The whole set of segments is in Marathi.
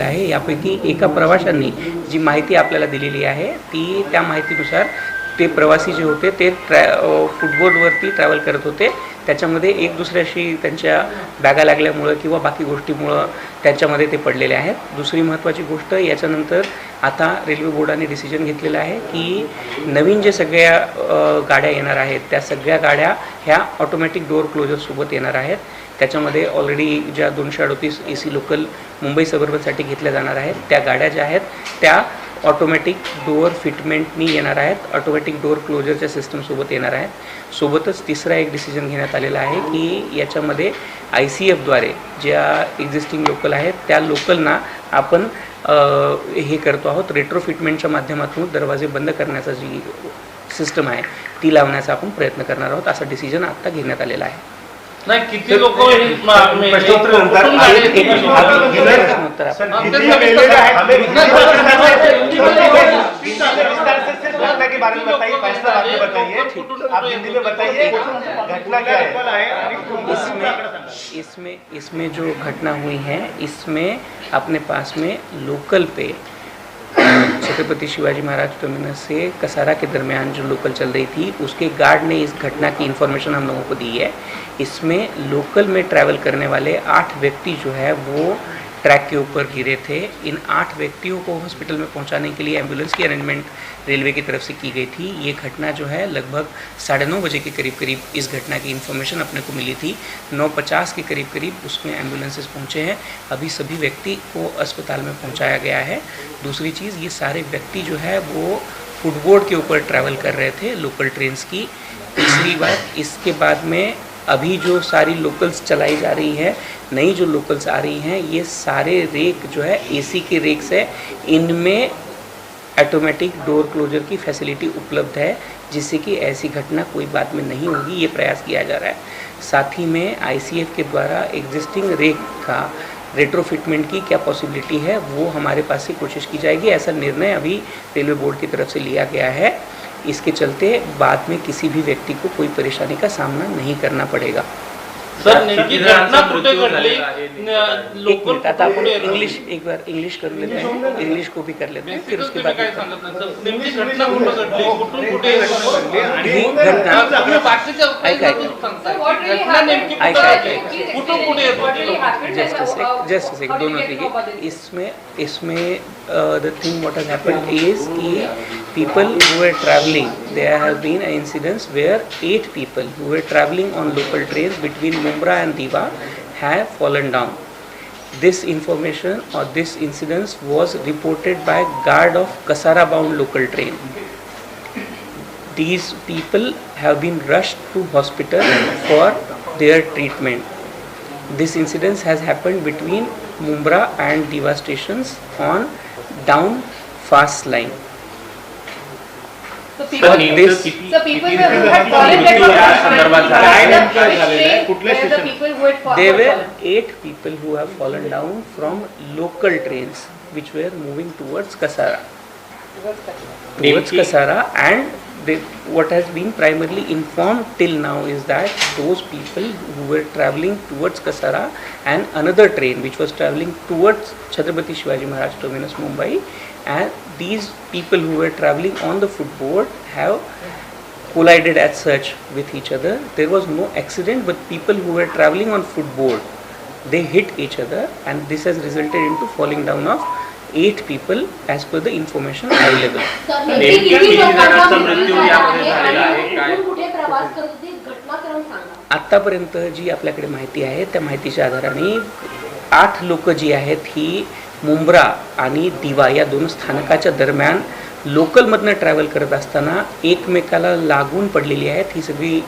आहे. यापैकी एका प्रवाशांनी जी माहिती आपल्याला दिलेली आहे ती त्या माहितीनुसार ते प्रवासी जे होते ते ट्रॅ फुटबोर्डवरती ट्रॅव्हल करत होते. त्याच्यामध्ये एक दुसऱ्याशी त्यांच्या बॅगा लागल्यामुळं किंवा बाकी गोष्टीमुळं त्यांच्यामध्ये ते पडलेले आहेत. दुसरी महत्त्वाची गोष्ट याच्यानंतर आता रेल्वे बोर्डाने डिसिजन घेतलेलं आहे की नवीन जे सगळ्या गाड्या येणार आहेत त्या सगळ्या गाड्या ह्या ऑटोमॅटिक डोअर क्लोजरसोबत येणार आहेत. त्याच्यामध्ये ऑलरेडी ज्या दोनशे अडतीस ए सी लोकल मुंबई सबर्बनसाठी घेतल्या जाणार आहेत त्या गाड्या ज्या आहेत त्या ऑटोमॅटिक डोअर फिटमेंटनी येणार आहेत ऑटोमॅटिक डोअर क्लोजरच्या सिस्टमसोबत येणार आहेत. सोबतच तिसरा एक डिसिजन घेण्यात आलेला आहे की याच्यामध्ये आय सी एफद्वारे ज्या एक्झिस्टिंग लोकल आहेत त्या लोकलना आपण हे करतो आहोत रेट्रो फिटमेंटच्या माध्यमातून दरवाजे बंद करण्याचा जी सिस्टम आहे ती लावण्याचा आपण प्रयत्न करणार आहोत असा डिसिजन आत्ता घेण्यात आलेला आहे. नाही किती लोक प्रश्नोत्तर नंतर एक- एक- आम्ही गेलं प्रश्नोत्तर सर कितने मेले हैं हमें विस्तार से सिर्फ़ घटना के बारे में बताइए फैसला बाद बताइए आप हिंदी में बताइए घटना क्या है इसमें इसमें इसमें जो घटना हुई है इसमें अपने पास में लोकल पे छत्रपति शिवाजी महाराज टर्मिनस से कसारा के दरमियान जो लोकल चल रही थी उसके गार्ड ने इस घटना की इन्फॉर्मेशन हम लोगों को दी है इसमें लोकल में ट्रैवल करने वाले आठ व्यक्ति जो है, वो ट्रैक के ऊपर गिरे थे। इन आठ व्यक्तियों को हॉस्पिटल में पहुँचाने के लिए एंबुलेंस की अरेंजमेंट रेलवे की तरफ़ से की गई थी। ये घटना जो है, लगभग साढ़े नौ बजे के करीब करीब इस घटना की इन्फॉर्मेशन अपने को मिली थी। नौ पचास के करीब करीब उसमें एम्बुलेंसेस पहुँचे हैं। अभी सभी व्यक्ति को अस्पताल में पहुँचाया गया है। दूसरी चीज़, ये सारे व्यक्ति जो है, वो फुटबोर्ड के ऊपर ट्रैवल कर रहे थे लोकल ट्रेन्स की। तीसरी बात, इसके बाद में अभी जो सारी लोकल्स चलाई जा रही है, नई जो लोकल्स आ रही हैं, ये सारे रेक जो है एसी के रेक्स है। इनमें ऑटोमेटिक डोर क्लोजर की फैसिलिटी उपलब्ध है, जिससे कि ऐसी घटना कोई बाद में नहीं होगी, ये प्रयास किया जा रहा है। साथ ही में आईसीएफ के द्वारा एग्जिस्टिंग रेक का रेट्रोफिटमेंट की क्या पॉसिबिलिटी है, वो हमारे पास से कोशिश की जाएगी। ऐसा निर्णय अभी रेलवे बोर्ड की तरफ़ से लिया गया है। इसके चलते बाद में किसी भी व्यक्ति को कोई परेशानी का सामना नहीं करना पड़ेगा। सर नेमकी घटना कुठे घडली? लोकल आता आपण इंग्लिश एक बार इंग्लिश कर लेते हैं इंग्लिश को भी कर लेते हैं फिर उसके बाद काय सांगत नाही सर? नेमकी घटना कुठं घडली? कुठून कुठे ही घटना बाकीच्या ऐका, ऐका. घटना नेमकी ऐका, ऐका, कुठून कुठे येत जस्ट सेक जस्ट सेक दोनों देखिए इसमें इसमें the thing what has happened is कि people who were traveling there have been incidents where eight people who were traveling on local trains between Mumbai and Diva have fallen down. This information or this incident was reported by guard of Kasara bound local train. These people have been rushed to hospital for their treatment. This incident has happened between Mumbra and Diva stations on down fast line. So But people, this so people who had fallen dead were या संदर्भात झालं आहे? Which काय झालेलं आहे? train कुठल्या were the station? people who had fa- there who were had fallen? eight people who have fallen down from local trains which were moving towards Kasara. Towards Kasara and they, what has been primarily informed till now is that those people who were traveling towards Kasara and another train which was traveling towards Chhatrapati Shivaji Maharaj Terminus Mumbai and these people who were traveling on the footboard have collided as such with each other. There was no accident, but people who were traveling on footboard, they hit each other, and this has resulted into falling down of eight people as per the information available. आत्तापर्यंत जी आपल्याकडे माहिती आहे त्या माहितीच्या आधाराने आठ लोक जी आहेत ही मुंब्रा आणि दिवा या दोन स्थानकाच्या दरम्यान लोकलमधनं ट्रॅव्हल करत असताना एकमेकाला लागून पडलेली आहेत. ही सगळी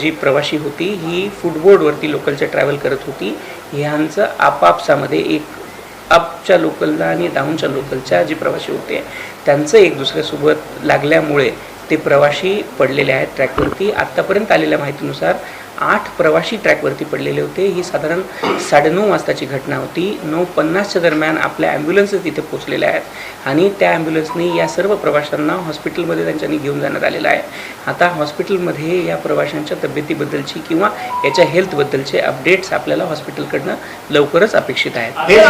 जी प्रवासी होती ही फुटबोर्डवरती लोकलच्या ट्रॅव्हल करत होती. ह्यांचं आपापसामध्ये एक अपच्या लोकलला आणि डाऊनच्या लोकलच्या जे प्रवासी होते त्यांचं एक दुसऱ्यासोबत लागल्यामुळे ते प्रवासी पडलेले आहेत ट्रॅकवरती. आत्तापर्यंत आलेल्या माहितीनुसार आठ प्रवासी ट्रॅकवरती पडलेले होते. ही साधारण साडेनऊ वाजताची घटना होती. नऊ पन्नासच्या दरम्यान आपल्या ॲम्ब्युलन्सेस तिथे पोचलेल्या आहेत आणि त्या ॲम्ब्युलन्सनी या सर्व प्रवाशांना हॉस्पिटलमध्ये त्यांच्यानी घेऊन जाण्यात आलेलं आहे. आता हॉस्पिटलमध्ये या प्रवाशांच्या तब्येतीबद्दलची किंवा याच्या हेल्थबद्दलचे अपडेट्स आपल्याला हॉस्पिटलकडनं लवकरच अपेक्षित आहेत. हेच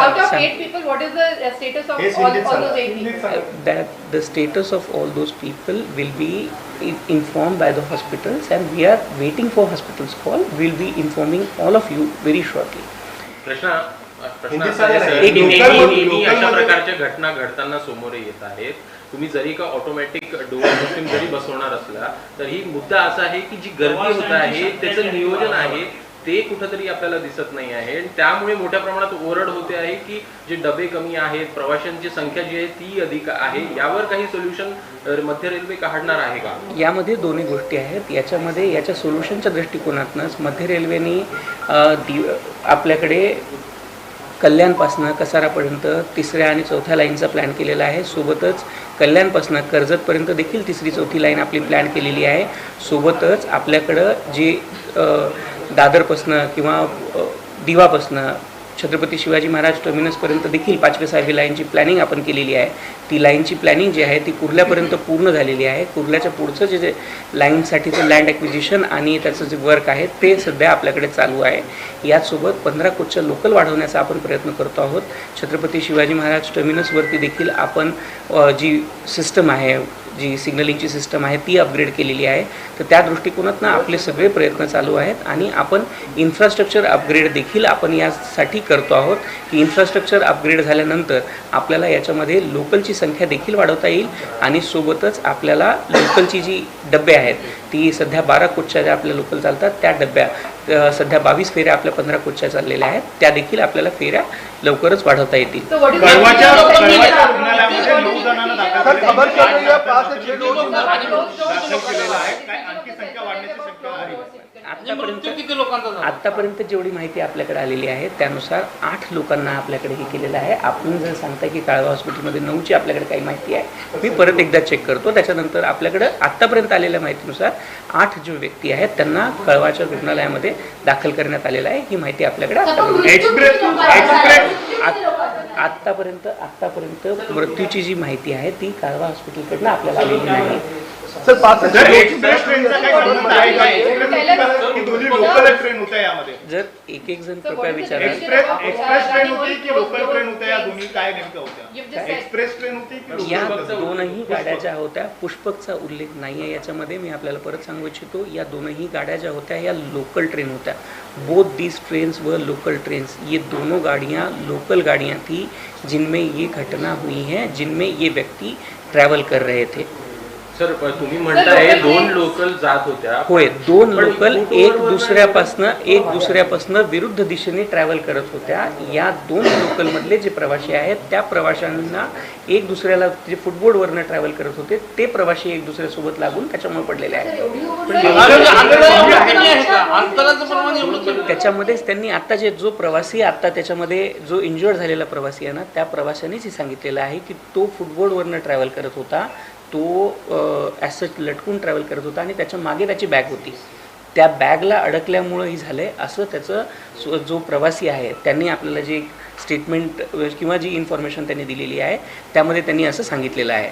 Out of हिंदीत uh, all, those people? will be informed by the hospitals and we are waiting for hospitals call we'll be informing all of you very shortly प्रश्न प्रश्न असा आहे सर, नेहमी अशा प्रकारच्या घटना घडताना समोर येत आहेत तुम्ही जरी का ऑटोमॅटिक डोअर सिस्टीम जरी बसवणार असला तरी मुद्दा असा आहे की जी गर्दी होत आहे त्याचं नियोजन आहे ते कुठंतरी आपल्याला दिसत नाही आहे. त्यामुळे मोठ्या प्रमाणात ओरड होते आहे की जे डबे कमी आहेत प्रवाशांची संख्या जी आहे ती अधिक आहे. यावर काही सोल्युशन मध्य रेल्वे काढणार आहे का? यामध्ये दोन्ही गोष्टी आहेत. याच्यामध्ये याच्या सोल्युशनच्या दृष्टिकोनातनंच मध्य रेल्वेने आपल्याकडे कल्याणपासनं कसारापर्यंत तिसऱ्या आणि चौथ्या लाईनचा प्लॅन केलेला आहे. सोबतच कल्याणपासनं कर्जतपर्यंत देखील तिसरी चौथी लाईन आपली प्लॅन केलेली आहे. सोबतच आपल्याकडं जे दादरपासनं किंवा दिवापासनं छत्रपती शिवाजी महाराज टर्मिनसपर्यंत देखील पाचवे सहावी लाईनची प्लॅनिंग आपण केलेली आहे. ती लाईनची प्लॅनिंग जी आहे ती कुर्ल्यापर्यंत पूर्ण झालेली आहे. कुर्ल्याच्या पुढचं जे जे लाईनसाठीचं लँड ॲक्विजिशन आणि त्याचं जे वर्क आहे ते सध्या आपल्याकडे चालू आहे. याचसोबत पंधरा कोटच्या लोकल वाढवण्याचा आपण प्रयत्न करतो आहोत. छत्रपती शिवाजी महाराज टर्मिनसवरती देखील आपण जी सिस्टम आहे जी सिग्नलिंगची सिस्टम आहे ती अपग्रेड केलेली आहे. तर त्या दृष्टिकोनातनं आपले सगळे प्रयत्न चालू आहेत आणि आपण इन्फ्रास्ट्रक्चर अपग्रेड देखील आपण यासाठी करतो आहोत की इन्फ्रास्ट्रक्चर अपग्रेड झाल्यानंतर आपल्याला याच्यामध्ये लोकलची संख्या देखील वाढवता येईल आणि सोबतच आपल्याला लोकलची जी डबे आहेत ती सध्या बारा कोटच्या ज्या आपल्या लोकल चालतात त्या डब्या सध्या बावीस फेऱ्या आपल्या पंधरा कोटच्या चाललेल्या आहेत. त्या देखील आपल्याला फेऱ्या लवकरच वाढवता येतील. म्हणजे आतापर्यंत किती लोकांचा झाला? आत्तापर्यंत जेवढी माहिती आपल्याकडे आलेली आहे त्यानुसार आठ लोकांना आपल्याकडे हे केलेलं आहे. आपण जर सांगताय की काळवा हॉस्पिटलमध्ये नऊची आपल्याकडे काही माहिती आहे मी परत एकदा चेक करतो. त्याच्यानंतर आपल्याकडे आत्तापर्यंत आलेल्या माहितीनुसार आठ जो व्यक्ती आहेत त्यांना कळवाच्या रुग्णालयामध्ये दाखल करण्यात आलेलं आहे. ही माहिती आपल्याकडे? आत्तापर्यंत आत्तापर्यंत मृत्यूची जी माहिती आहे ती काळवा हॉस्पिटलकडनं आपल्याला आलेली नाही. सर पाच एक्सप्रेस ट्रेनचा दोन्ही लोकल ट्रेन होत्या यामध्ये. जर एक एक जण कृपया विचारा. एक्सप्रेस एक्सप्रेस ट्रेन होती की लोकल ट्रेन होत्या या दोन्ही? काय नेमक्या होत्या एक्सप्रेस ट्रेन होती की या दोनही गाड्या ज्या होत्या पुष्पकचा उल्लेख नाही आहे याच्यामध्ये. मी आपल्याला परत सांगू इच्छितो या दोनही गाड्या ज्या होत्या या लोकल ट्रेन होत्या. बोथ दीज ट्रेन्स व लोकल ट्रेन्स ये दोनों गाड़ियाँ लोकल गाड़ियाँ थी जिनमें ये घटना हुई है जिनमें ये व्यक्ति ट्रैवल कर रहे थे. सर पण तुम्ही म्हणताय दोन लोकल जात होत्या. होय दोन लोकल एक दुसऱ्यापासनं एक दुसऱ्यापासनं विरुद्ध दिशेने ट्रॅव्हल करत होत्या. या दोन लोकलमधले जे प्रवासी आहेत त्या प्रवाशांना एक दुसऱ्याला जे फुटबोर्डवरनं ट्रॅव्हल करत होते ते प्रवासी एक दुसऱ्यासोबत लागून त्याच्यामुळे पडलेले आहेत. त्याच्यामध्येच त्यांनी आता जे जो प्रवासी आता त्याच्यामध्ये जो इंजुअर्ड झालेला प्रवासी आहे ना त्या प्रवाशानेच हे सांगितलेलं आहे की तो फुटबोर्डवरनं ट्रॅव्हल करत होता. तो ॲसच लटकून ट्रॅव्हल करत होता आणि त्याच्यामागे त्याची बॅग होती. त्या बॅगला अडकल्यामुळं ही झालं आहे असं त्याचं जो प्रवासी आहे त्यांनी आपल्याला जे स्टेटमेंट किंवा जी इन्फॉर्मेशन त्यांनी दिलेली आहे त्यामध्ये त्यांनी असं सांगितलेलं आहे.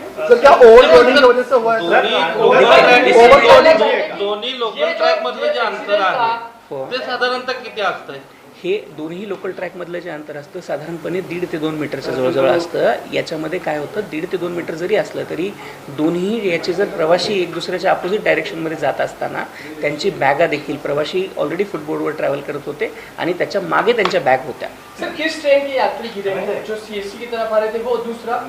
है दोन्ही लोकल ट्रॅक मधलं जे अंतर आहे? हो. ते साधारणतः किती असतंय? हे दोन्ही लोकल ट्रॅकमधलं जे अंतर असतं साधारणपणे दीड ते दोन मीटरच्या जवळजवळ असतं. याच्यामध्ये काय होतं दीड ते दोन मीटर जरी असलं तरी दोन्ही याचे जर प्रवासी एक दुसऱ्याच्या अपोजिट डायरेक्शनमध्ये जात असताना त्यांची बॅगा देखील प्रवासी ऑलरेडी फुटबोर्डवर ट्रॅव्हल करत होते आणि त्याच्यामागे त्यांच्या बॅग होत्या. सर किस ट्रेन के यात्री हैं? जो सीएससी की तरफ आ रहे थे वो दूसरा?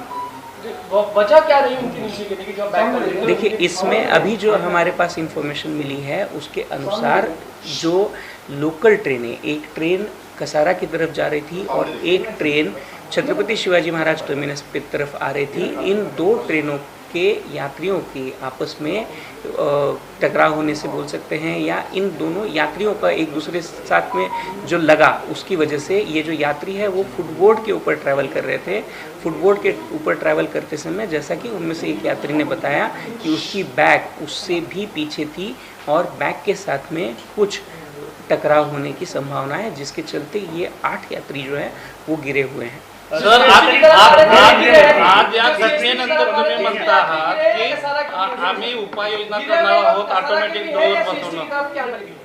वजह क्या रही उनकी नीचे की जो? देखिए इसमें अभी जो हमारे पास इंफॉर्मेशन मिली है उसके अनुसार जो लोकल ट्रेनें, एक ट्रेन कसारा की तरफ़ जा रही थी और एक ट्रेन छत्रपति शिवाजी महाराज टर्मिनस की तरफ़ आ रही थी। इन दो ट्रेनों के यात्रियों के आपस में टकराव होने से बोल सकते हैं या इन दोनों यात्रियों का एक दूसरे साथ में जो लगा, उसकी वजह से ये जो यात्री है वो फुटबोर्ड के ऊपर ट्रैवल कर रहे थे। फुटबोर्ड के ऊपर ट्रैवल करते समय जैसा कि उनमें से एक यात्री ने बताया कि उसकी बैग उससे भी पीछे थी और बैग के साथ में कुछ टकराव होने की संभावना है जिसके चलते ये आठ यात्री जो है वो गिरे हुए हैं। सर आप आप आम्ही उपाययोजना करणार आहोत ऑटोमॅटिक डोअर बसवणं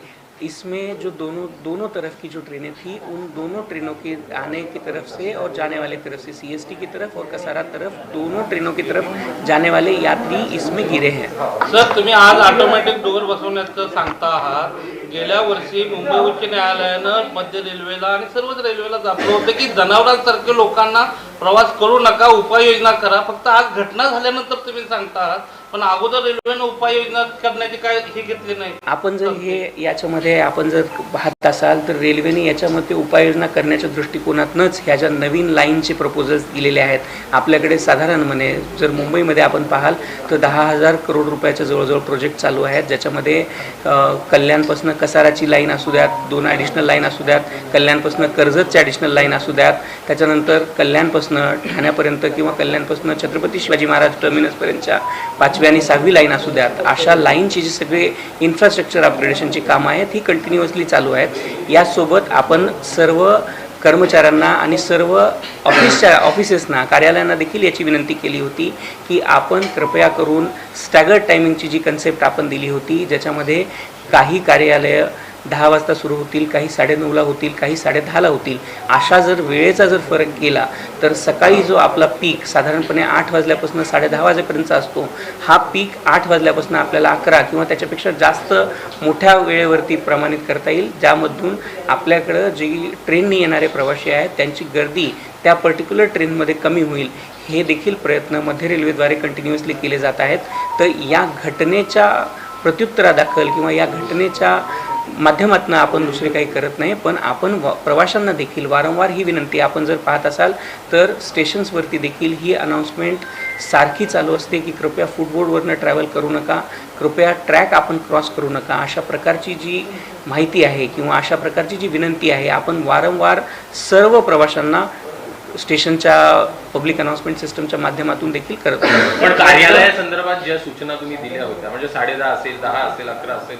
इसमें जो दोनों दोनों तरफ की जो ट्रेनें थी उन दोनों ट्रेनों के आने की तरफ से और जाने वाले तरफ से सीएसटी की तरफ और कसारा तरफ दोनों ट्रेनों की तरफ जाने वाले यात्री इसमें गिरे हैं। सर तुम्ही आज ऑटोमॅटिक डोअर बसवण्याचं सांगता आहात. गेल्या वर्षी मुंबई उच्च न्यायालयानं मध्य रेल्वेला आणि सर्वच रेल्वेला दाखवलं होतं की जनावरांसारखे लोकांना प्रवास करू नका उपाययोजना करा. फक्त आज घटना झाल्यानंतर तुम्ही सांगता आहात. पण अगोदर रेल्वेनं उपाययोजना करण्याची काय हे घेतली नाही. आपण जर हे याच्यामध्ये आपण जर पाहत असाल तर रेल्वेने याच्यामध्ये उपाययोजना करण्याच्या दृष्टिकोनातनंच ह्या ज्या नवीन लाईनचे प्रपोजल्स दिलेले आहेत आपल्याकडे साधारणपणे जर मुंबईमध्ये आपण पाहाल तर दहा हजार करोड रुपयाच्या जवळजवळ प्रोजेक्ट चालू आहेत ज्याच्यामध्ये कल्याणपासून कसाराची लाईन असू द्यात दोन ॲडिशनल लाईन असू द्यात कल्याणपासून कर्जतची ॲडिशनल लाईन असू द्यात त्याच्यानंतर कल्याणपासून ठाण्यापर्यंत किंवा कल्याणपासून छत्रपती शिवाजी महाराज टर्मिनसपर्यंतच्या पाचवी आणि सहावी लाईन असू द्यात अशा लाईनची जी सगळे इन्फ्रास्ट्रक्चर अपग्रेडेशनची कामं आहेत ही कंटिन्युअसली चालू आहेत. यासोबत आपण सर्व कर्मचाऱ्यांना आणि सर्व ऑफिसच्या ऑफिसेसना कार्यालयांना देखील याची विनंती केली होती की आपण कृपया करून स्टॅगर्ड टायमिंगची जी कन्सेप्ट आपण दिली होती ज्याच्यामध्ये काही कार्यालयं दहा वाजता सुरू होतील काही साडेनऊला होतील काही साडेदहाला होतील. अशा जर वेळेचा जर फरक केला तर सकाळी जो आपला पीक साधारणपणे आठ वाजल्यापासून साडेदहा वाजेपर्यंतचा असतो हा पीक आठ वाजल्यापासून आपल्याला अकरा किंवा त्याच्यापेक्षा जास्त मोठ्या वेळेवरती प्रमाणित करता येईल ज्यामधून आपल्याकडं जी ट्रेननी येणारे प्रवासी आहेत त्यांची गर्दी त्या पर्टिक्युलर ट्रेनमध्ये कमी होईल. हे देखील प्रयत्न मध्य रेल्वेद्वारे कंटिन्युअसली केले जात आहेत. तर या घटनेच्या प्रत्युत्तरादाखल किंवा या घटनेच्या माध्यमातून आपण दुसरे काही करत नाही पण आपण प्रवाशांना देखील वारंवार ही विनंती आपण जर पाहत असाल तर स्टेशन्सवरती देखील ही अनाऊन्समेंट सारखी चालू असते की कृपया फुटबोर्डवरनं ट्रॅव्हल करू नका कृपया ट्रॅक आपण क्रॉस करू नका. अशा प्रकारची जी माहिती आहे किंवा अशा प्रकारची जी विनंती आहे आपण वारंवार सर्व प्रवाशांना स्टेशनच्या पब्लिक अनाउन्समेंट सिस्टमच्या माध्यमातून देखील करत पण कार्यालयासंदर्भात ज्या सूचना तुम्ही दिल्या होत्या म्हणजे साडेदहा असेल दहा असेल अकरा असेल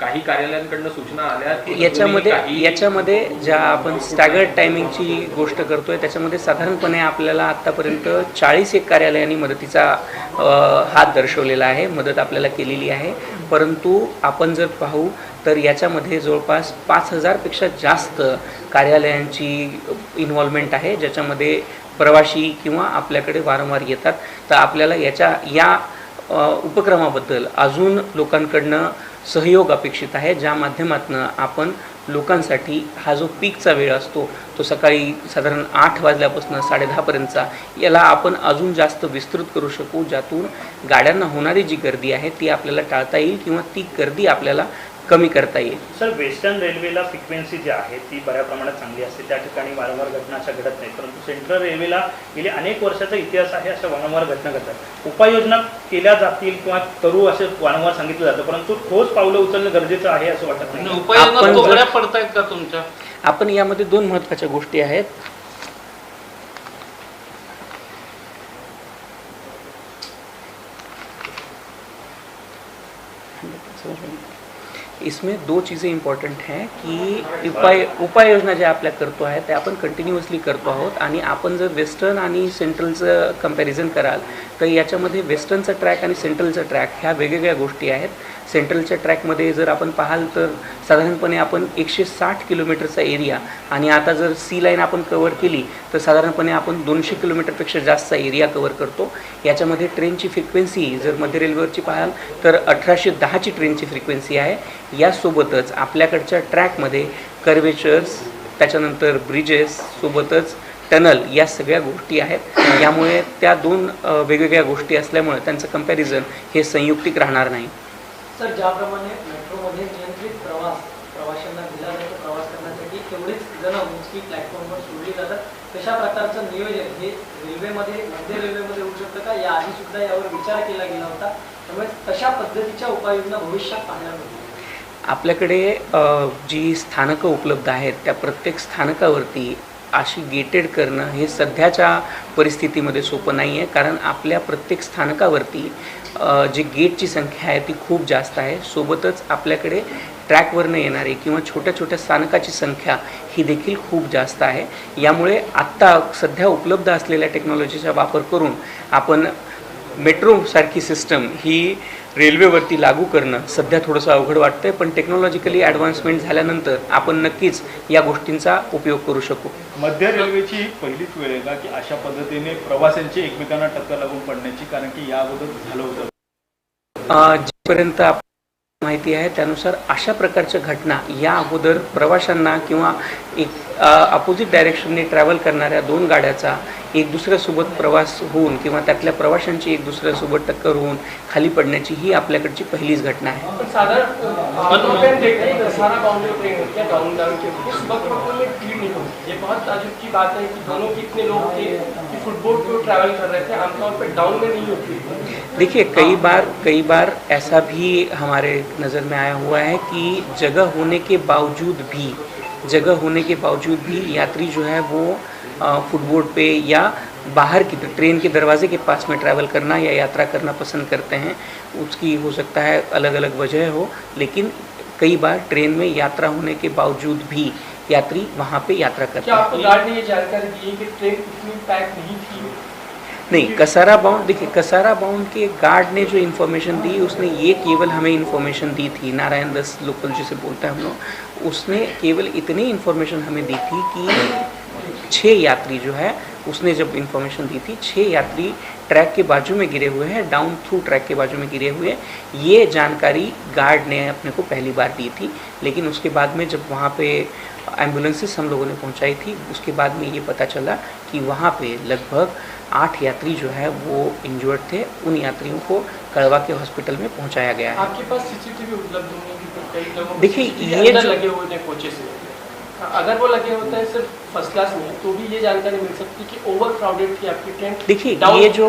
काही कार्यालयांकडनं सूचना आल्या की याच्यामध्ये याच्यामध्ये ज्या आपण स्टॅगर्ड टायमिंगची गोष्ट करतोय त्याच्यामध्ये साधारणपणे आपल्याला आत्तापर्यंत चाळीस एक कार्यालयांनी मदतीचा हात दर्शवलेला आहे मदत आपल्याला केलेली आहे. परंतु आपण जर पाहू तर याच्यामध्ये जवळपास पाच हजारपेक्षा जास्त कार्यालयांची इन्व्हॉल्वमेंट आहे ज्याच्यामध्ये प्रवासी किंवा आपल्याकडे वारंवार येतात. तर आपल्याला याच्या या उपक्रमाबद्दल अजून लोकांकडनं सहयोग अपेक्षित आहे ज्या माध्यमातून आपण लोकांसाठी हा जो पीकचा वेळ असतो तो सकाळी साधारण आठ वाजल्यापासून साडेदहापर्यंतचा याला आपण अजून जास्त विस्तृत करू शकू ज्यातून गाड्यांना होणारी जी गर्दी आहे ती आपल्याला टाळता येईल किंवा ती गर्दी आपल्याला कमी करता येईल. सर वेस्टर्न रेल्वेला फ्रिक्वेन्सी जी आहे ती बऱ्या प्रमाणात चांगली असते. त्या ठिकाणी वारंवार घटना अशा घडत नाही परंतु सेंट्रल रेल्वेला गेले अनेक वर्षाचा इतिहास आहे अशा वारंवार घटना घडतात. उपाययोजना केल्या जातील किंवा करू असे वारंवार सांगितलं जातं. परंतु ठोस पावलं उचलणं गरजेचं आहे असं वाटत नाही. उपाययोजना पडतायत का तुमच्या? आपण यामध्ये दोन महत्त्वाच्या गोष्टी आहेत. इसमें दो चीज़ें इम्पॉर्टंट हैं की उपाय उपाययोजना ज्या आपल्या करतो आहे त्या आपण कंटिन्युअसली करतो आहोत. आणि आपण जर वेस्टर्न आणि सेंट्रलचं कंपॅरिझन कराल तर याच्यामध्ये वेस्टर्नचा ट्रॅक आणि सेंट्रलचा ट्रॅक ह्या वेगवेगळ्या गोष्टी आहेत. सेंट्रलच्या ट्रॅकमध्ये जर आपण पाहाल तर साधारणपणे आपण एकशे साठ किलोमीटरचा एरिया आणि आता जर सी लाईन आपण कवर केली तर साधारणपणे आपण दोनशे किलोमीटरपेक्षा जास्तचा एरिया कवर करतो. याच्यामध्ये ट्रेनची फ्रिक्वेन्सी जर मध्य रेल्वेवरची पाहाल तर अठराशे दहाची ट्रेनची फ्रिक्वेन्सी आहे. यासोबतच आपल्याकडच्या ट्रॅकमध्ये कर्वेचर्स त्याच्यानंतर ब्रिजेस सोबतच टनल या सगळ्या गोष्टी आहेत. यामुळे त्या दोन वेगवेगळ्या गोष्टी असल्यामुळे त्यांचं कंपॅरिझन हे संयुक्तिक राहणार नाही. सर ज्याप्रमाणे मेट्रोमध्ये नियंत्रित प्रवास प्रवाशांना दिला जातो प्रवास करण्यासाठी तेवढेच जण मोजकी प्लॅटफॉर्मवर सोडली जातात. तशा प्रकारचं नियोजन हे रेल्वेमध्ये मध्य रेल्वेमध्ये होऊ शकतं का? या आधी सुद्धा यावर विचार केला गेला होता. त्यामुळे तशा पद्धतीच्या उपाययोजना भविष्यात पाहायला मिळतील. आपल्याकडे जी स्थानकं उपलब्ध आहेत त्या प्रत्येक स्थानकावरती अशी गेटेड करणं हे सध्याच्या परिस्थितीमध्ये सोपं नाही आहे कारण आपल्या प्रत्येक स्थानकावरती जी गेटची संख्या आहे ती खूप जास्त आहे. सोबतच आपल्याकडे ट्रॅकवरनं येणारे किंवा छोट्या छोट्या स्थानकाची संख्या ही देखील खूप जास्त आहे. यामुळे आत्ता सध्या उपलब्ध असलेल्या टेक्नॉलॉजीचा वापर करून आपण मेट्रोसारखी सिस्टम ही रेल्वेवरती लागू करणं सध्या थोडंसं अवघड वाटतंय पण टेक्नॉलॉजिकली ॲडव्हान्समेंट झाल्यानंतर आपण नक्कीच या गोष्टींचा उपयोग करू शकू. मध्य रेल्वेची पहिलीच वेळ आहे का की अशा पद्धतीने प्रवाशांची एकमेकांना टक्कर लागून पडण्याची? कारण की या अगोदर झालं होतं. आप- माहिती आहे त्यानुसार अशा प्रकारच्या घटना या अगोदर प्रवाशांना किंवा एक अपोजिट डायरेक्शनने ट्रॅव्हल करणाऱ्या दोन गाड्याचा एक दुसऱ्यासोबत प्रवास होऊन किंवा त्यातल्या प्रवाशांची एक दुसऱ्यासोबत टक्कर होऊन खाली पडण्याची ही आपल्याकडची पहिलीच घटना आहे. देखिए कई बार कई बार ऐसा भी हमारे नज़र में आया हुआ है कि जगह होने के बावजूद भी जगह होने के बावजूद भी यात्री जो है वो फुटबोर्ड पे या बाहर की ट्रेन के दरवाजे के पास में ट्रैवल करना या यात्रा करना पसंद करते हैं। उसकी हो सकता है अलग अलग वजह हो लेकिन कई बार ट्रेन में यात्रा होने के बावजूद भी यात्री वहाँ पे यात्रा करते हैं। आपको गार्ड ने ये जानकारी दी है कि ट्रेन इतनी पैक नहीं थी? नहीं, कसारा बाउंड, देखिए, कसारा बाउंड के गार्ड ने जो इन्फॉर्मेशन दी, उसने ये केवल हमें इन्फॉर्मेशन दी थी। नारायण दस लोकल जिसे बोलते हैं हम लोग, उसने केवल इतनी इन्फॉर्मेशन हमें दी थी कि छः यात्री जो है, उसने जब इन्फॉर्मेशन दी थी छः यात्री ट्रैक के बाजू में गिरे हुए हैं डाउन थ्रू ट्रैक के बाजू में गिरे हुए हैं। ये जानकारी गार्ड ने अपने को पहली बार दी थी, लेकिन उसके बाद में जब वहाँ पे एम्बुलेंसेस हम लोगों ने पहुँचाई थी, उसके बाद में ये पता चला कि वहाँ पे लगभग आठ यात्री जो है वो इंजर्ड थे। उन यात्रियों को कड़वा के हॉस्पिटल में पहुँचाया गया है। आपके पास सीसीटीवी उपलब्ध होंगे देखिए, ये जो- लगे हुए थे कोचे अगर वो लगे होते हैं सिर्फ़ फ़र्स्ट क्लास में तो भी ये जानकारी मिल सकती कि ओवर क्राउडेड थी आपकी ट्रेन देखिए ये जो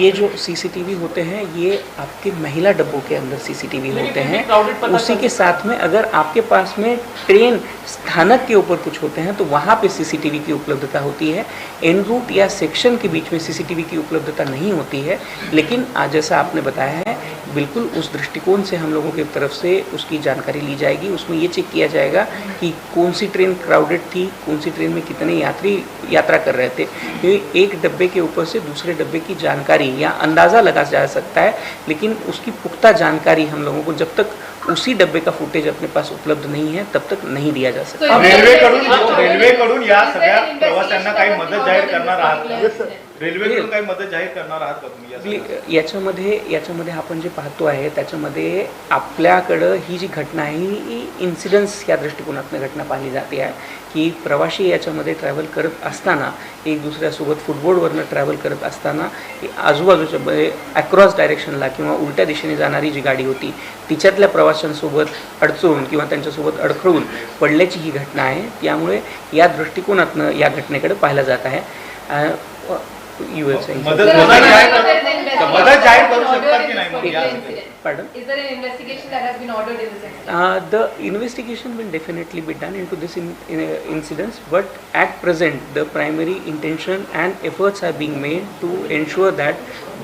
ये जो सीसीटीवी होते हैं ये आपके महिला डब्बों के अंदर सीसीटीवी होते हैं। उसी के साथ में अगर आपके पास में ट्रेन स्थानक के ऊपर कुछ होते हैं तो वहाँ पे सीसीटीवी की उपलब्धता होती है। एन रूट या सेक्शन के बीच में सीसीटीवी की उपलब्धता नहीं होती है। लेकिन आज जैसा आपने बताया है बिल्कुल उस दृष्टिकोण से हम लोगों की तरफ़ से उसकी जानकारी ली जाएगी। उसमें ये चेक किया जाएगा कि कौन सी ट्रेन क्राउडेड थी कौन सी ट्रेन में कितने यात्री यात्रा कर रहे थे क्योंकि एक डब्बे के ऊपर से दूसरे डब्बे की जानकारी या अंदाज़ा लगा जा सकता है लेकिन उसकी पुख्ता जानकारी हम लोगों को जब तक उसी डब्बे का फुटेज अपने पास उपलब्ध नहीं है तब तक नहीं दिया जा सकता So, रेल्वेकडून रेल्वेकडून या Is सगळ्या प्रवाशांना काही मदत जाहीर करणार आहात? रेल्वेकडून काही मदत जाहीर करणार आहात का तुम्ही? याच्यामध्ये याच्यामध्ये आपण जे पाहतो आहे त्याच्यामध्ये आपल्याकडं ही जी घटना आहे ही इन्सिडन्स या दृष्टिकोनातून घटना पाहिली जाते आहे. की प्रवासी याच्यामध्ये ट्रॅव्हल करत असताना एक दुसऱ्यासोबत फुटबोर्डवरनं ट्रॅव्हल करत असताना आजूबाजूच्या म्हणजे अक्रॉस डायरेक्शनला किंवा उलट्या दिशेने जाणारी जी गाडी होती तिच्यातल्या प्रवाशांसोबत अडचून किंवा त्यांच्यासोबत अडखळून पडल्याची ही घटना आहे. त्यामुळे या दृष्टिकोनातनं या घटनेकडे पाहिलं जात आहे. यू एस मदत Sir, मदत जाहीर there कर- is an investigation मदत जाहीर करू ordered शकतात in की this नाही मग particular या incident. Pardon? Is there an investigation that has been ordered in this incident? Uh, the investigation will definitely be done into this in, in, uh, incidents, but at present, the primary intention and efforts are being made to ensure that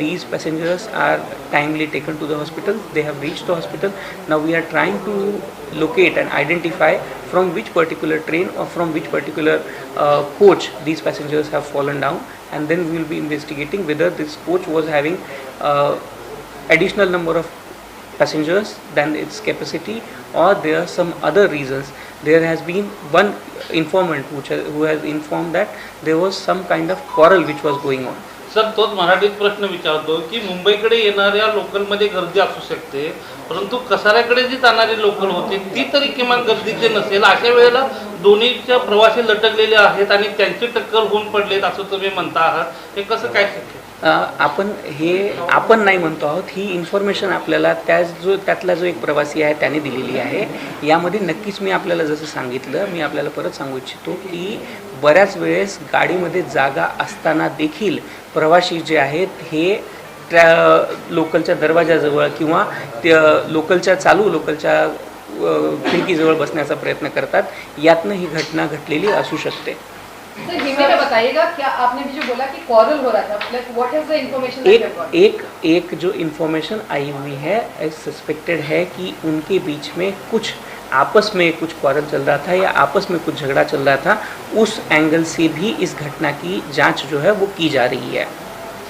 these passengers are timely taken to the hospital. They have reached the hospital. Now we are trying to locate and identify from which particular train or from which particular uh, coach these passengers have fallen down, and then we will be investigating whether this coach was having uh, additional number of passengers than its capacity or there are some other reasons there has been one informant which has, who has informed that there was some kind of quarrel which was going on sir तोच मराठीत प्रश्न विचारतो की मुंबईकडे येणाऱ्या लोकलमध्ये गर्दी असू शकते परंतु कसाऱ्याकडे जी जाणारी लोकल होते ती तरी किमान गर्दीची नसेल अशा वेळेला दोन्हीच्या प्रवासी लटकलेले आहेत आणि त्यांची टक्कर होऊन पडलेत असं तुम्ही म्हणता आहात. हे कसं काय शक्य आपण हे आपण नाही म्हणतो आहोत. ही इन्फॉर्मेशन आपल्याला त्या जो त्यातला जो एक प्रवासी आहे त्याने दिलेली आहे. यामध्ये नक्कीच मी आपल्याला जसं सांगितलं मी आपल्याला परत सांगू इच्छितो की बऱ्याच वेळेस गाडीमध्ये जागा असताना देखील प्रवासी जे आहेत हे त्या लोकलच्या दरवाजाजवळ किंवा त्या लोकलच्या चालू लोकलच्या खिडकीजवळ बसण्याचा प्रयत्न करतात. यातनं ही घटना घडलेली असू शकते. सर हिंदी में बताइएगा क्या आपने भी जो बोला कि क्वारल हो रहा था? Like what is the information एक एक एक जो इन्फॉर्मेशन आई हुई है सस्पेक्टेड है कि उनके बीच में कुछ आपस में कुछ क्वारल चल रहा था या आपस में कुछ झगड़ा चल रहा था उस एंगल से भी इस घटना की जाँच जो है वो की जा रही है।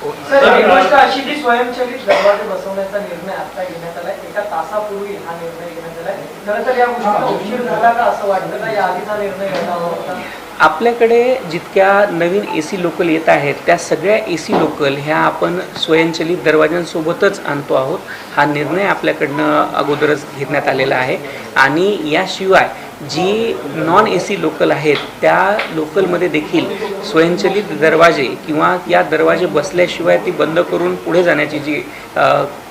सर ही गोष्ट अशी की स्वयंचलित दरवाजे बसवण्याचा निर्णय आता घेण्यात आलाय एका तासापूर्वी हा निर्णय घेण्यात आलाय. खरं तर या गोष्टीला उशीर झाला का असं वाटतं का? या आधीचा निर्णय घ्यायला हवा होता. आपल्याकडे जितक्या नवीन ए सी लोकल येत आहेत त्या सगळ्या ए सी लोकल ह्या आपण स्वयंचलित दरवाजांसोबतच आणतो आहोत. हा निर्णय आपल्याकडनं अगोदरच घेण्यात आलेला आहे. आणि याशिवाय जी नॉन ए सी लोकल आहेत त्या लोकलमध्ये देखील स्वयंचलित दरवाजे किंवा या दरवाजे बसल्याशिवाय ती बंद करून पुढे जाण्याची जी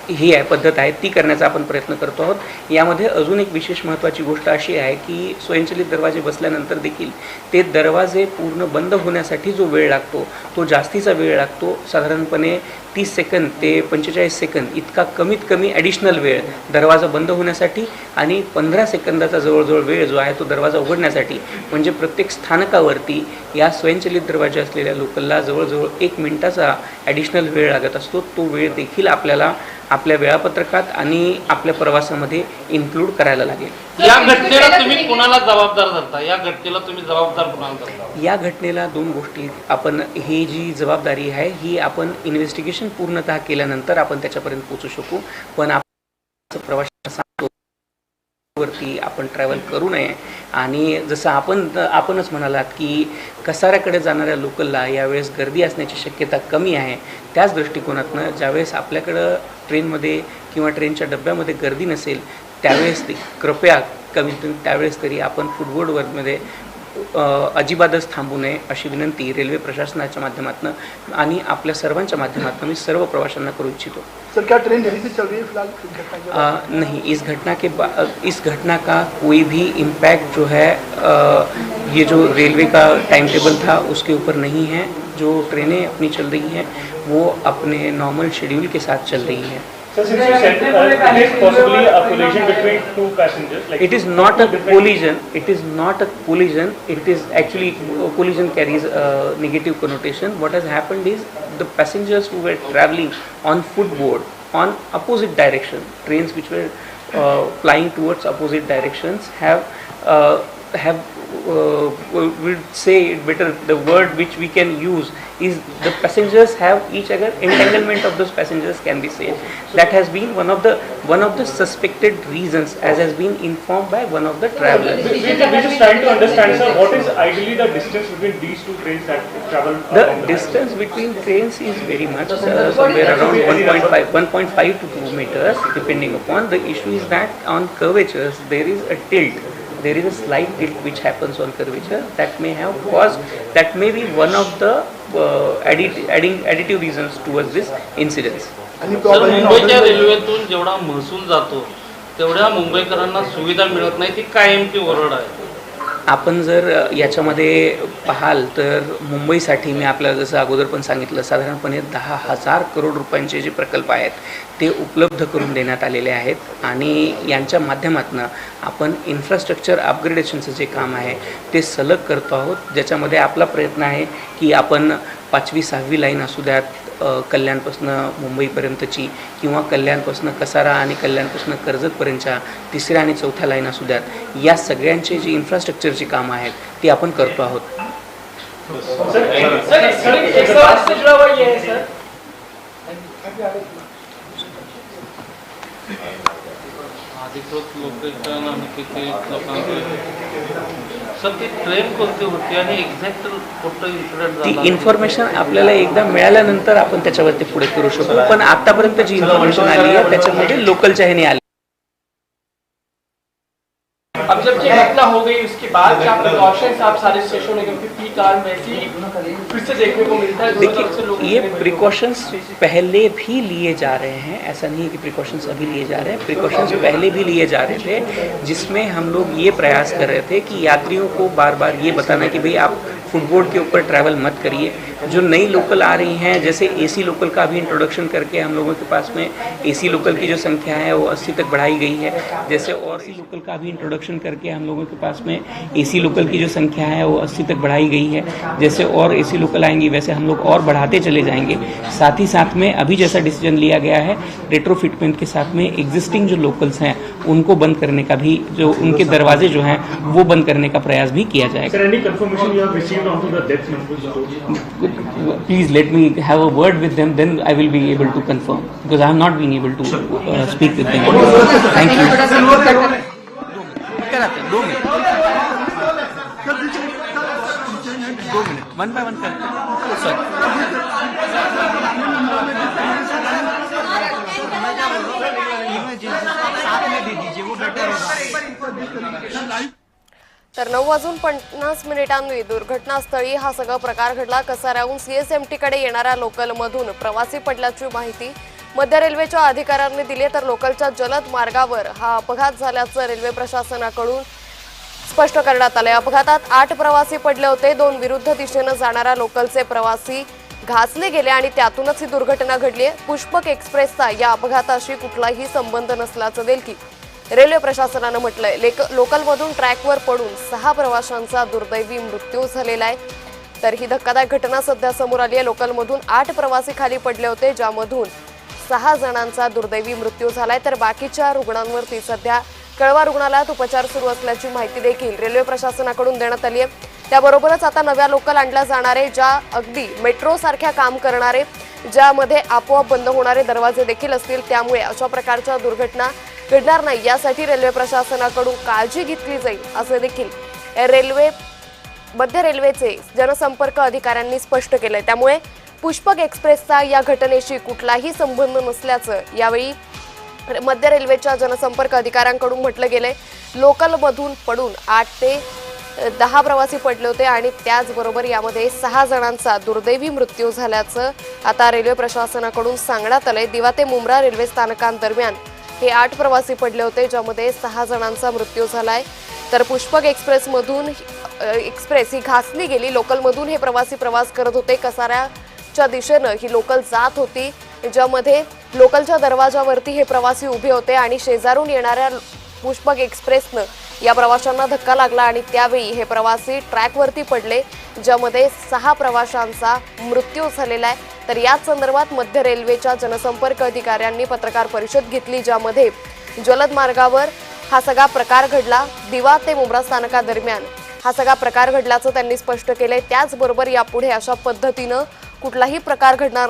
ही आहे पद्धत आहे ती करण्याचा आपण प्रयत्न करतो आहोत. यामध्ये अजून एक विशेष महत्त्वाची गोष्ट अशी आहे की स्वयंचलित दरवाजे बसल्यानंतर देखील ते दरवाजे पूर्ण बंद होण्यासाठी जो वेळ लागतो तो जास्तीचा वेळ लागतो. साधारणपणे तीस सेकंद ते पंचेचाळीस सेकंद इतका कमीत कमी ॲडिशनल वेळ दरवाजा बंद होण्यासाठी आणि पंधरा सेकंदाचा जवळजवळ वेळ जो आहे तो दरवाजा उघडण्यासाठी. म्हणजे प्रत्येक स्थानकावरती या स्वयंचलित दरवाजे असलेल्या लोकलला जवळजवळ एक मिनिटाचा ॲडिशनल वेळ लागत असतो. तो वेळ देखील आपल्याला आपल्या वेळापत्रकात आणि आपल्या प्रवासामध्ये इन्क्लूड करायला लागेल. या घटनेला तुम्ही कुणाला जबाबदार धरता? या घटनेला तुम्ही जबाबदार कुणाला धरता? या घटनेला दोन गोष्टी आपण ही जी जबाबदारी आहे ही आपण इन्व्हेस्टिगेशन पूर्णतः केल्यानंतर आपण त्याच्यापर्यंत पोचू शकू. पण आपण प्रवाशांना सांगतो वरती आपण ट्रॅव्हल करू नये. आणि जसं आपण आपणच म्हणालात की कसाऱ्याकडे जाणाऱ्या लोकलला यावेळेस गर्दी असण्याची शक्यता कमी आहे. त्याच दृष्टिकोनातनं ज्यावेळेस आपल्याकडं ट्रेनमध्ये किंवा ट्रेनच्या डब्यामध्ये गर्दी नसेल त्यावेळेस ती कृपया कमीत कमी त्यावेळेस तरी आपण फुटबोर्डवरमध्ये अ, अजिबातच थांबू नये अशी विनंती रेल्वे प्रशासनाच्या माध्यमातून आणि आपल्या सर्वांच्या माध्यमातून मी सर्व प्रवाशांना करू इच्छितो. सर क्या ट्रेन जल्दी से चल रही है फिलहाल? घटना के बाद? अ, नहीं इस घटना के इस घटना का कोई भी इम्पैक्ट जो है ये जो रेलवे का टाइम टेबल था उसके ऊपर नहीं है। जो ट्रेनें अपनी चल रही हैं वो अपने नॉर्मल शेड्यूल के साथ चल रही हैं। So since you said uh, it is possibly a collision between two passengers, like It is not a collision. It is not a collision. It is actually collision carries a negative connotation. What has happened is the passengers who were traveling on footboard on opposite direction, trains which were uh, flying towards opposite directions have uh, have uh, we'll say it better. The word which we can use is the passengers have each other entanglement of those passengers can be said. That has been one of the one of the suspected reasons, as has been informed by one of the travelers. we, we, we're just trying to understand, sir, what is ideally the distance between these two trains that travel The along the distance between trains is very much uh, somewhere around 1.5, 1.5 to 2 meters depending upon. The issue is that on curvatures there is a tilt. There is a slight tilt which happens on curvature that may have caused, that may be one of the uh, addit, adding additive reasons towards this incidents. आणि तर मुंबईच्या रेल्वेतून जेवढा महसूल जातो तेवढ्या मुंबईकरांना सुविधा मिळत नाही ती कायमची ओरड आहे आपण जर याच्यामध्ये पाहाल तर मुंबईसाठी मी आपल्याला जसं अगोदर पण सांगितलं साधारणपणे दहा हजार करोड रुपयांचे जे प्रकल्प आहेत ते उपलब्ध करून देण्यात आलेले आहेत. आणि यांच्या माध्यमातून आपण इन्फ्रास्ट्रक्चर अपग्रेडेशनचं जे काम आहे ते सलग करतो आहोत. ज्याच्यामध्ये आपला प्रयत्न आहे की आपण पाचवी सहावी लाईन असू द्यात कल्याणपासनं मुंबईपर्यंतची किंवा कल्याणपासनं कसारा आणि कल्याणपासनं कर्जतपर्यंतच्या तिसऱ्या आणि चौथ्या लाईन असू द्यात या सगळ्यांचे जी इन्फ्रास्ट्रक्चरची कामं आहेत ती आपण करतो आहोत. अधिकृत लोकेशन आणि लोकांचे सर ती ट्रेन कोणती होती आणि एक्झॅक्ट कुठं इन्सिडेंट ती इन्फॉर्मेशन आपल्याला एकदा मिळाल्यानंतर आपण त्याच्यावरती पुढे करू शकू. पण आतापर्यंत जी इन्फॉर्मेशन आली आहे त्याच्यामध्ये लोकलच्या ह्याने आली अब जब ये घटना हो गई उसके बाद क्या प्रिकॉशंस आप सारे स्टेशनों के पीक आवर वैसे ही फिर से देखने को मिलता है देखिए ये प्रिकॉशंस पहले भी लिए जा रहे हैं ऐसा नहीं है कि प्रिकॉशंस अभी लिए जा रहे हैं प्रिकॉशंस पहले भी लिए जा रहे थे जिसमें हम लोग ये प्रयास कर रहे थे कि यात्रियों को बार बार ये बताना कि भाई आप फुटबोर्ड के ऊपर ट्रैवल मत करिए। जो नई लोकल आ रही हैं, जैसे एसी लोकल का भी इंट्रोडक्शन करके हम लोगों के पास में एसी लोकल की जो संख्या है, वो 80 तक बढ़ाई गई है। जैसे और सी लोकल का भी इंट्रोडक्शन करके हम लोगों के पास में एसी लोकल की जो संख्या है, वो 80 तक बढ़ाई गई है। जैसे और एसी लोकल आएँगी, वैसे हम लोग और बढ़ाते चले जाएँगे। साथ ही साथ में अभी जैसा डिसीज़न लिया गया है रेट्रोफिटमेंट के साथ में एग्जिस्टिंग जो लोकल्स हैं, उनको बंद करने का भी जो उनके दरवाजे जो हैं, वो बंद करने का प्रयास भी किया जाएगा। Sir, any confirmation you have received onto the death numbers? please let me have a word with them then i will be able to confirm because i have not been able to uh, speak with them thank you though minute though minute one by one करते सर तर नऊ वाजून पन्नास मिनिटांनी दुर्घटनास्थळी हा सगळा प्रकार घडला. कसाऱ्याहून सीएसएमटी कडे येणाऱ्या लोकलमधून प्रवासी पडल्याची माहिती मध्य रेल्वेच्या अधिकाऱ्यांनी दिली तर लोकलच्या जलद मार्गावर हा अपघात झाल्याचं रेल्वे प्रशासनाकडून स्पष्ट करण्यात आले अपघातात आठ प्रवासी पडले होते. दोन विरुद्ध दिशेनं जाणाऱ्या लोकलचे प्रवासी घासले गेले आणि त्यातूनच ही दुर्घटना घडली आहे. पुष्पक एक्सप्रेसचा या अपघाताशी कुठलाही संबंध नसल्याचं देखील रेल्वे प्रशासनानं म्हटलंय लेक लोकलमधून ट्रॅकवर पडून सहा प्रवाशांचा दुर्दैवी मृत्यू झालेला आहे. तर ही धक्कादायक घटना सध्या समोर आली आहे. लोकलमधून आठ प्रवासी खाली पडले होते ज्यामधून सहा जणांचा दुर्दैवी मृत्यू झालाय. तर बाकीच्या रुग्णांवरती सध्या कळवा रुग्णालयात उपचार सुरू असल्याची माहिती देखील रेल्वे प्रशासनाकडून देण्यात आली आहे. त्याबरोबरच आता नव्या लोकल आणल्या जाणारे ज्या अगदी मेट्रो सारख्या काम करणारे ज्यामध्ये आपोआप बंद होणारे दरवाजे देखील असतील त्यामुळे अशा प्रकारच्या दुर्घटना घडणार नाही. यासाठी रेल्वे प्रशासनाकडून काळजी घेतली जाईल असे देखील रेल्वे मध्य रेल्वेचे जनसंपर्क अधिकाऱ्यांनी स्पष्ट केलंय. त्यामुळे पुष्पक एक्सप्रेसचा या घटनेशी कुठलाही संबंध नसल्याचं यावेळी मध्य रेल्वेच्या जनसंपर्क अधिकाऱ्यांकडून म्हटलं गेलंय. लोकलमधून पडून आठ ते दहा प्रवासी पडले होते आणि त्याचबरोबर यामध्ये सहा जणांचा दुर्दैवी मृत्यू झाल्याचं आता रेल्वे प्रशासनाकडून सांगण्यात आलंय. दिवा ते मुंब्रा रेल्वे स्थानकांदरम्यान हे आठ प्रवासी पडले होते ज्यामध्ये सहा जणांचा मृत्यू झालाय. तर पुष्पक एक्सप्रेसमधून एक्सप्रेस ही घासली गेली. लोकलमधून हे प्रवासी प्रवास करत होते. कसाऱ्याच्या दिशेनं ही लोकल जात होती ज्यामध्ये लोकलच्या दरवाजावरती हे प्रवासी उभे होते आणि शेजारून येणाऱ्या पुष्पक एक्सप्रेसनं या प्रवाशांना धक्का लागला आणि त्यावेळी हे प्रवासी ट्रॅकवरती पडले ज्यामध्ये सहा प्रवाशांचा मृत्यू झालेला आहे. तर याच संदर्भात मध्य रेल्वेच्या जनसंपर्क अधिकाऱ्यांनी पत्रकार परिषद घेतली ज्यामध्ये जलद मार्गावर हा सगळा प्रकार घडला. दिवा ते मुंब्रा स्थानकादरम्यान हा सगळा प्रकार घडल्याचं त्यांनी स्पष्ट केलंय. त्याचबरोबर यापुढे अशा पद्धतीनं कुठलाही प्रकार घडणार